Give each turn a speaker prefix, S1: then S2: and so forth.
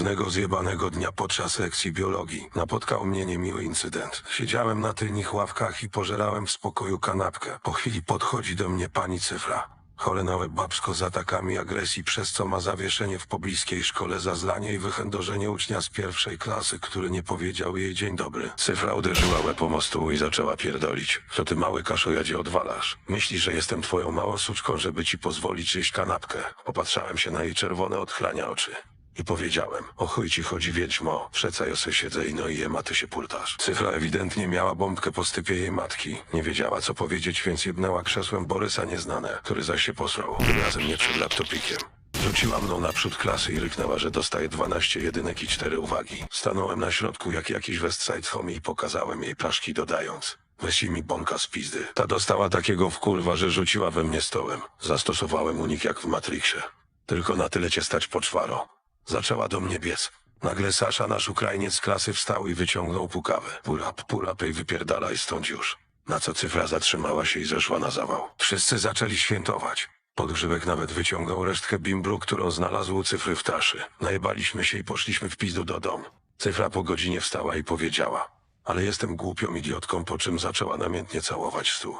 S1: Pewnego zjebanego dnia podczas lekcji biologii napotkał mnie niemiły incydent. Siedziałem na tylnych ławkach i pożerałem w spokoju kanapkę. Po chwili podchodzi do mnie pani cyfra. Cholenałe babsko z atakami agresji, przez co ma zawieszenie w pobliskiej szkole za zlanie i wychędożenie ucznia z pierwszej klasy, który nie powiedział jej dzień dobry. Cyfra uderzyła łeb stół i zaczęła pierdolić. Co ty mały kaszojadzie odwalasz? Myślisz, że jestem twoją małą suczką, żeby ci pozwolić jeść kanapkę? Popatrzałem się na jej czerwone odchlania oczy. I powiedziałem, o chuj ci chodzi wiedźmo, przecaj se siedzę i no i jem, a ty się pultasz. Cyfra ewidentnie miała bombkę po stypie jej matki. Nie wiedziała co powiedzieć, więc jebnęła krzesłem Borysa Nieznane, który zaś się posrał. Tym razem nie przed laptopikiem. Rzuciła mną naprzód klasy i ryknęła, że dostaje 12 jedynek i 4 uwagi. Stanąłem na środku jak jakiś Westside Homie i pokazałem jej plaszki dodając. Weź mi bąka z pizdy. Ta dostała takiego wkurwa, że rzuciła we mnie stołem. Zastosowałem unik jak w Matrixie. Tylko na tyle cię stać poczwaro. Zaczęła do mnie biec. Nagle Sasza, nasz Ukrainiec klasy, wstał i wyciągnął pukawę. Pulap, pulap i wypierdalaj stąd już. Na co cyfra zatrzymała się i zeszła na zawał. Wszyscy zaczęli świętować. Podgrzybek nawet wyciągnął resztkę bimbru, którą znalazł u cyfry w taszy. Najebaliśmy się i poszliśmy w pizdu do domu. Cyfra po godzinie wstała i powiedziała. Ale jestem głupią idiotką, po czym zaczęła namiętnie całować stół.